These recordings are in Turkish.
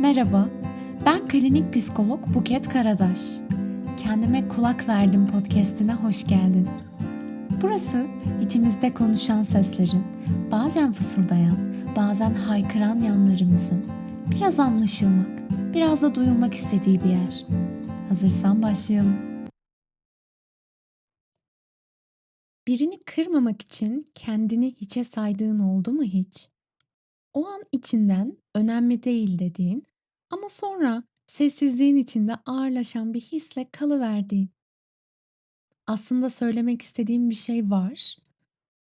Merhaba, ben klinik psikolog Buket Karadaş. Kendime kulak verdim podcast'ine hoş geldin. Burası içimizde konuşan seslerin, bazen fısıldayan, bazen haykıran yanlarımızın biraz anlaşılmak, biraz da duyulmak istediği bir yer. Hazırsan başlayalım. Birini kırmamak için kendini hiçe saydığın oldu mu hiç? O an içinden önemli değil dediğin ama sonra sessizliğin içinde ağırlaşan bir hisle kalıverdiğin. Aslında söylemek istediğim bir şey var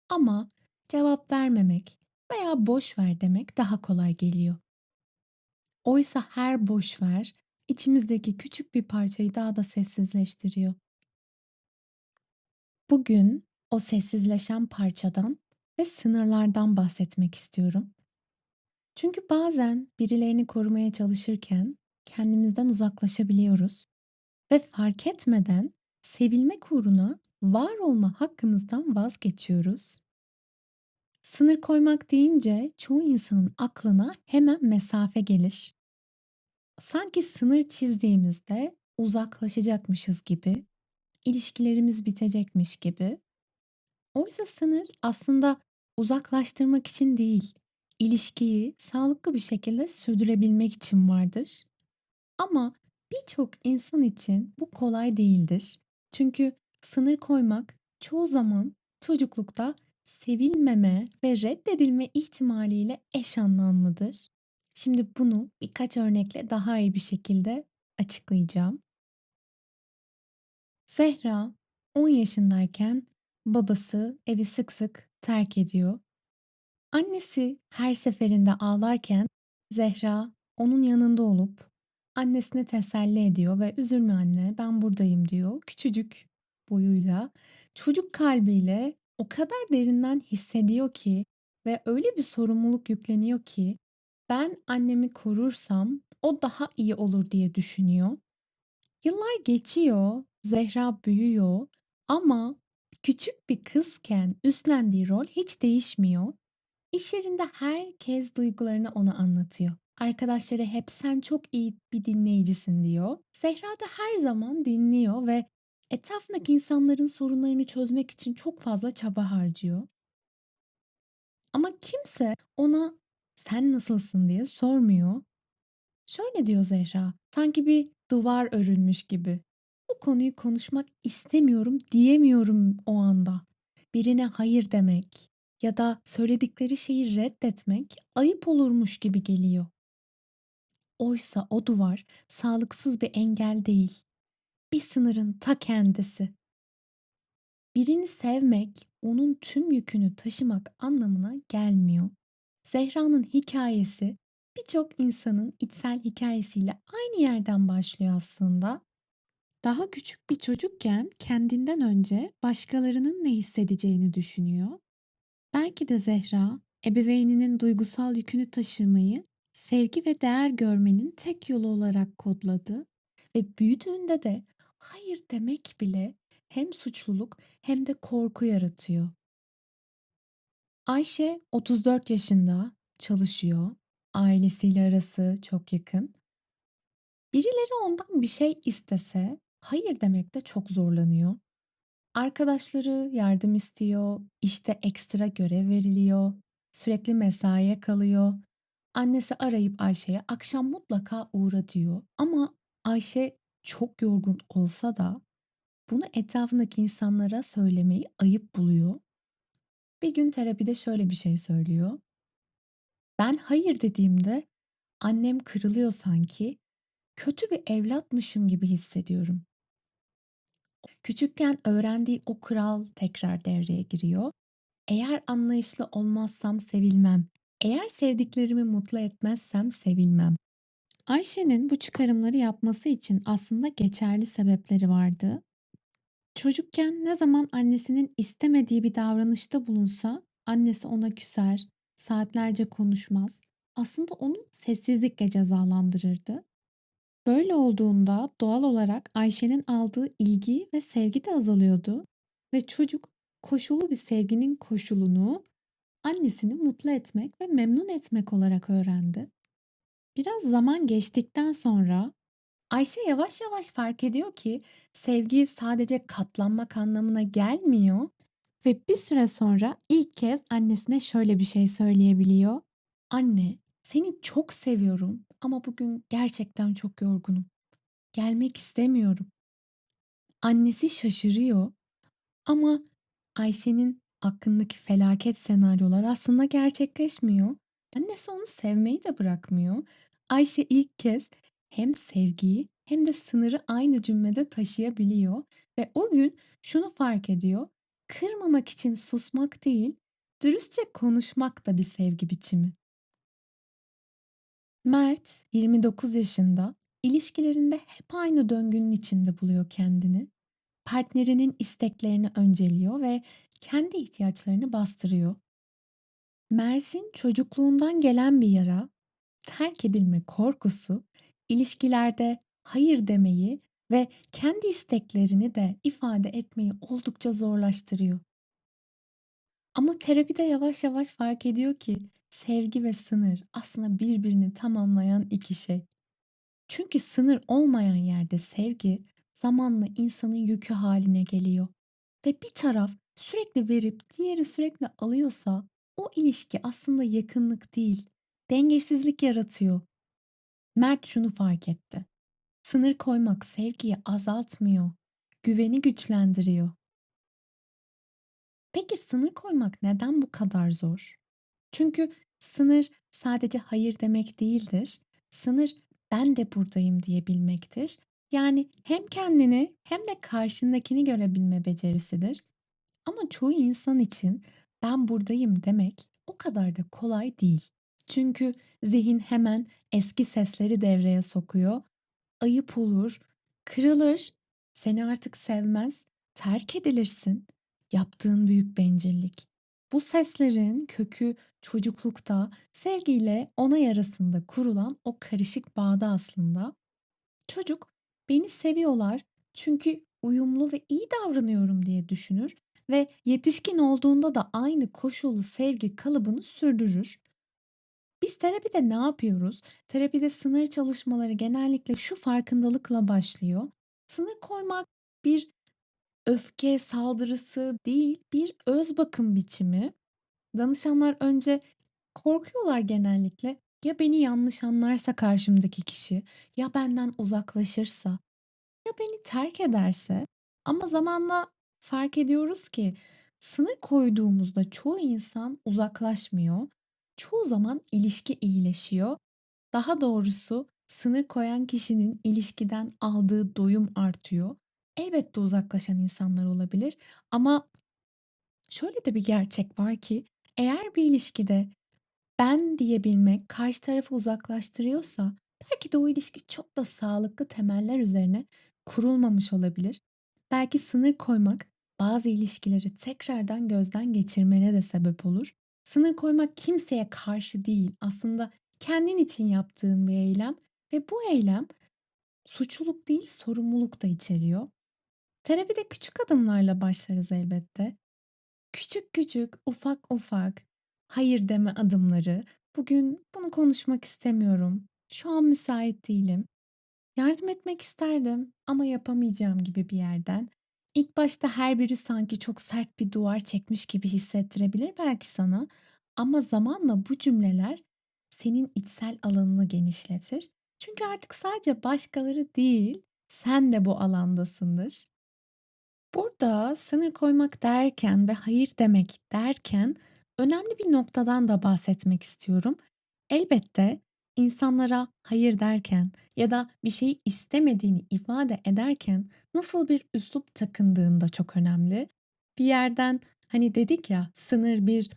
ama cevap vermemek veya boş ver demek daha kolay geliyor. Oysa her boş ver içimizdeki küçük bir parçayı daha da sessizleştiriyor. Bugün o sessizleşen parçadan ve sınırlardan bahsetmek istiyorum. Çünkü bazen birilerini korumaya çalışırken kendimizden uzaklaşabiliyoruz ve fark etmeden sevilmek uğruna var olma hakkımızdan vazgeçiyoruz. Sınır koymak deyince çoğu insanın aklına hemen mesafe gelir. Sanki sınır çizdiğimizde uzaklaşacakmışız gibi, ilişkilerimiz bitecekmiş gibi. Oysa sınır aslında uzaklaştırmak için değil, ilişkiyi sağlıklı bir şekilde sürdürebilmek için vardır. Ama birçok insan için bu kolay değildir. Çünkü sınır koymak çoğu zaman çocuklukta sevilmeme ve reddedilme ihtimaliyle eş anlamlıdır. Şimdi bunu birkaç örnekle daha iyi bir şekilde açıklayacağım. Zehra 10 yaşındayken babası evi sık sık terk ediyor Annesi her seferinde ağlarken Zehra onun yanında olup annesine teselli ediyor ve üzülme anne ben buradayım diyor. Küçücük boyuyla, çocuk kalbiyle o kadar derinden hissediyor ki ve öyle bir sorumluluk yükleniyor ki ben annemi korursam o daha iyi olur diye düşünüyor. Yıllar geçiyor, Zehra büyüyor ama küçük bir kızken üstlendiği rol hiç değişmiyor. İş yerinde herkes duygularını ona anlatıyor. Arkadaşları hep sen çok iyi bir dinleyicisin diyor. Zehra da her zaman dinliyor ve etrafındaki insanların sorunlarını çözmek için çok fazla çaba harcıyor. Ama kimse ona sen nasılsın diye sormuyor. Şöyle diyor Zehra, sanki bir duvar örülmüş gibi. Bu konuyu konuşmak istemiyorum diyemiyorum o anda. Birine hayır demek, ya da söyledikleri şeyi reddetmek ayıp olurmuş gibi geliyor. Oysa o duvar sağlıksız bir engel değil. Bir sınırın ta kendisi. Birini sevmek, onun tüm yükünü taşımak anlamına gelmiyor. Zehra'nın hikayesi birçok insanın içsel hikayesiyle aynı yerden başlıyor aslında. Daha küçük bir çocukken kendinden önce başkalarının ne hissedeceğini düşünüyor Belki de Zehra, ebeveyninin duygusal yükünü taşımayı sevgi ve değer görmenin tek yolu olarak kodladı ve büyüdüğünde de hayır demek bile hem suçluluk hem de korku yaratıyor. Ayşe 34 yaşında, çalışıyor. Ailesiyle arası çok yakın. Birileri ondan bir şey istese hayır demekte çok zorlanıyor. Arkadaşları yardım istiyor, işte ekstra görev veriliyor, sürekli mesaiye kalıyor. Annesi arayıp Ayşe'ye akşam mutlaka uğra diyor. Ama Ayşe çok yorgun olsa da bunu etrafındaki insanlara söylemeyi ayıp buluyor. Bir gün terapide şöyle bir şey söylüyor. Ben hayır dediğimde annem kırılıyor sanki. Kötü bir evlatmışım gibi hissediyorum. Küçükken öğrendiği o kural tekrar devreye giriyor. Eğer anlayışlı olmazsam sevilmem. Eğer sevdiklerimi mutlu etmezsem sevilmem. Ayşe'nin bu çıkarımları yapması için aslında geçerli sebepleri vardı. Çocukken ne zaman annesinin istemediği bir davranışta bulunsa annesi ona küser, saatlerce konuşmaz. Aslında onu sessizlikle cezalandırırdı. Böyle olduğunda doğal olarak Ayşe'nin aldığı ilgi ve sevgi de azalıyordu ve çocuk koşulu bir sevginin koşulunu annesini mutlu etmek ve memnun etmek olarak öğrendi. Biraz zaman geçtikten sonra Ayşe yavaş yavaş fark ediyor ki sevgi sadece katlanmak anlamına gelmiyor ve bir süre sonra ilk kez annesine şöyle bir şey söyleyebiliyor. Anne, seni çok seviyorum ama bugün gerçekten çok yorgunum. Gelmek istemiyorum. Annesi şaşırıyor ama Ayşe'nin aklındaki felaket senaryolar aslında gerçekleşmiyor. Annesi onu sevmeyi de bırakmıyor. Ayşe ilk kez hem sevgiyi hem de sınırı aynı cümlede taşıyabiliyor ve o gün şunu fark ediyor. Kırmamak için susmak değil, dürüstçe konuşmak da bir sevgi biçimi. Mert 29 yaşında, ilişkilerinde hep aynı döngünün içinde buluyor kendini. Partnerinin isteklerini önceliyor ve kendi ihtiyaçlarını bastırıyor. Mert'in çocukluğundan gelen bir yara, terk edilme korkusu, ilişkilerde hayır demeyi ve kendi isteklerini de ifade etmeyi oldukça zorlaştırıyor. Ama terapide yavaş yavaş fark ediyor ki sevgi ve sınır aslında birbirini tamamlayan iki şey. Çünkü sınır olmayan yerde sevgi zamanla insanın yükü haline geliyor. Ve bir taraf sürekli verip diğeri sürekli alıyorsa o ilişki aslında yakınlık değil, dengesizlik yaratıyor. Mert şunu fark etti. Sınır koymak sevgiyi azaltmıyor, güveni güçlendiriyor. Peki sınır koymak neden bu kadar zor? Çünkü sınır sadece hayır demek değildir. Sınır ben de buradayım diyebilmektir. Yani hem kendini hem de karşındakini görebilme becerisidir. Ama çoğu insan için ben buradayım demek o kadar da kolay değil. Çünkü zihin hemen eski sesleri devreye sokuyor. Ayıp olur, kırılır, seni artık sevmez, terk edilirsin. Yaptığın büyük bencillik. Bu seslerin kökü çocuklukta sevgiyle onay arasında kurulan o karışık bağda aslında. Çocuk beni seviyorlar çünkü uyumlu ve iyi davranıyorum diye düşünür ve yetişkin olduğunda da aynı koşullu sevgi kalıbını sürdürür. Biz terapide ne yapıyoruz? Terapide sınır çalışmaları genellikle şu farkındalıkla başlıyor. Sınır koymak bir öfke saldırısı değil, bir öz bakım biçimi. Danışanlar önce korkuyorlar genellikle. Ya beni yanlış anlarsa karşımdaki kişi, ya benden uzaklaşırsa, ya beni terk ederse. Ama zamanla fark ediyoruz ki sınır koyduğumuzda çoğu insan uzaklaşmıyor. Çoğu zaman ilişki iyileşiyor. Daha doğrusu sınır koyan kişinin ilişkiden aldığı doyum artıyor. Elbette uzaklaşan insanlar olabilir ama şöyle de bir gerçek var ki eğer bir ilişkide ben diyebilmek karşı tarafı uzaklaştırıyorsa belki de o ilişki çok da sağlıklı temeller üzerine kurulmamış olabilir. Belki sınır koymak bazı ilişkileri tekrardan gözden geçirmene de sebep olur. Sınır koymak kimseye karşı değil, aslında kendin için yaptığın bir eylem ve bu eylem suçluluk değil, sorumluluk da içeriyor. Terapide küçük adımlarla başlarız elbette. Küçük küçük, ufak ufak hayır deme adımları. Bugün bunu konuşmak istemiyorum. Şu an müsait değilim. Yardım etmek isterdim ama yapamayacağım gibi bir yerden. İlk başta her biri sanki çok sert bir duvar çekmiş gibi hissettirebilir belki sana. Ama zamanla bu cümleler senin içsel alanını genişletir. Çünkü artık sadece başkaları değil, sen de bu alandasındır. Burada sınır koymak derken ve hayır demek derken önemli bir noktadan da bahsetmek istiyorum. Elbette insanlara hayır derken ya da bir şeyi istemediğini ifade ederken nasıl bir üslup takındığın da çok önemli. Bir yerden hani dedik ya sınır bir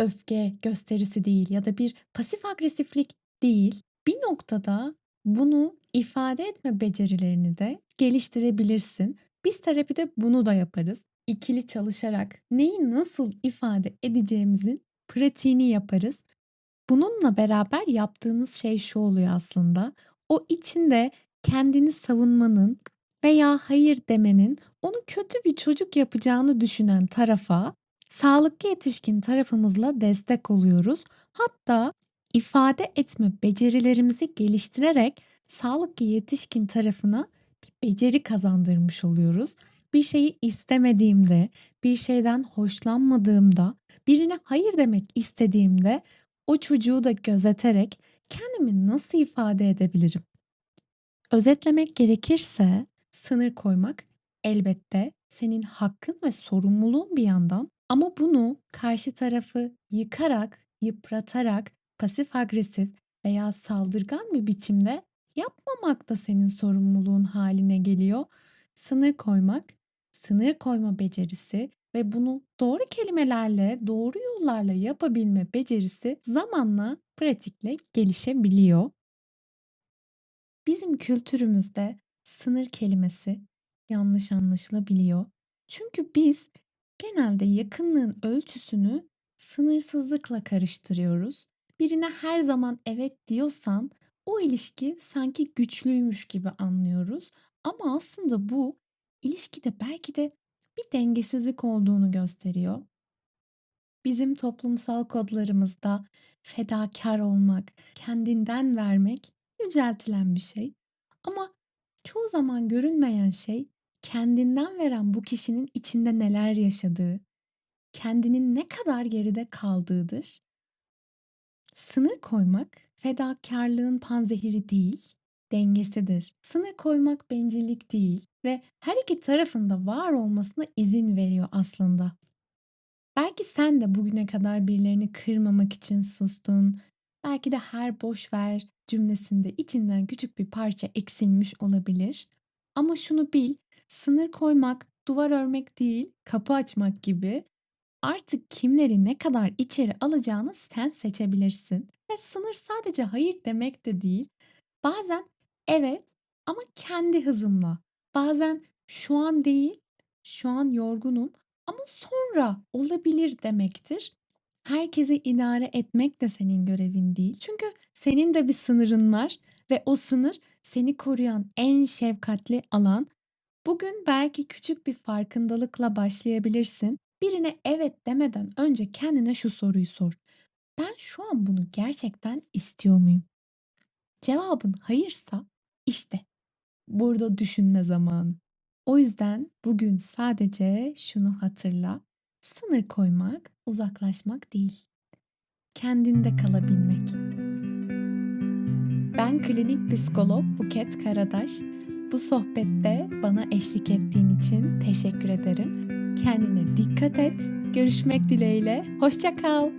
öfke gösterisi değil ya da bir pasif agresiflik değil. Bir noktada bunu ifade etme becerilerini de geliştirebilirsin. Biz terapide bunu da yaparız. İkili çalışarak neyi nasıl ifade edeceğimizin pratiğini yaparız. Bununla beraber yaptığımız şey şu oluyor aslında. O içinde kendini savunmanın veya hayır demenin onu kötü bir çocuk yapacağını düşünen tarafa sağlıklı yetişkin tarafımızla destek oluyoruz. Hatta ifade etme becerilerimizi geliştirerek sağlıklı yetişkin tarafına beceri kazandırmış oluyoruz. Bir şeyi istemediğimde, bir şeyden hoşlanmadığımda, birine hayır demek istediğimde o çocuğu da gözeterek kendimi nasıl ifade edebilirim? Özetlemek gerekirse sınır koymak elbette senin hakkın ve sorumluluğun bir yandan ama bunu karşı tarafı yıkarak, yıpratarak, pasif agresif veya saldırgan bir biçimde yapmamak da senin sorumluluğun haline geliyor. Sınır koymak, sınır koyma becerisi ve bunu doğru kelimelerle, doğru yollarla yapabilme becerisi zamanla pratikle gelişebiliyor. Bizim kültürümüzde sınır kelimesi yanlış anlaşılabiliyor. Çünkü biz genelde yakınlığın ölçüsünü sınırsızlıkla karıştırıyoruz. Birine her zaman evet diyorsan o ilişki sanki güçlüymüş gibi anlıyoruz. Ama aslında bu ilişkide belki de bir dengesizlik olduğunu gösteriyor. Bizim toplumsal kodlarımızda fedakar olmak, kendinden vermek yüceltilen bir şey. Ama çoğu zaman görünmeyen şey kendinden veren bu kişinin içinde neler yaşadığı, kendinin ne kadar geride kaldığıdır. Sınır koymak fedakarlığın panzehiri değil, dengesidir. Sınır koymak bencillik değil ve her iki tarafın da var olmasına izin veriyor aslında. Belki sen de bugüne kadar birilerini kırmamak için sustun. Belki de her boş ver cümlesinde içinden küçük bir parça eksilmiş olabilir. Ama şunu bil, sınır koymak, duvar örmek değil, kapı açmak gibi artık kimleri ne kadar içeri alacağını sen seçebilirsin. Ve sınır sadece hayır demek de değil. Bazen evet ama kendi hızımla. Bazen şu an değil, şu an yorgunum ama sonra olabilir demektir. Herkesi idare etmek de senin görevin değil. Çünkü senin de bir sınırın var ve o sınır seni koruyan en şefkatli alan. Bugün belki küçük bir farkındalıkla başlayabilirsin. Birine evet demeden önce kendine şu soruyu sor. Ben şu an bunu gerçekten istiyor muyum? Cevabın hayırsa işte burada düşünme zamanı. O yüzden bugün sadece şunu hatırla. Sınır koymak, uzaklaşmak değil. Kendinde kalabilmek. Ben klinik psikolog Buket Karadaş. Bu sohbette bana eşlik ettiğin için teşekkür ederim. Kendine dikkat et. Görüşmek dileğiyle. Hoşça kal.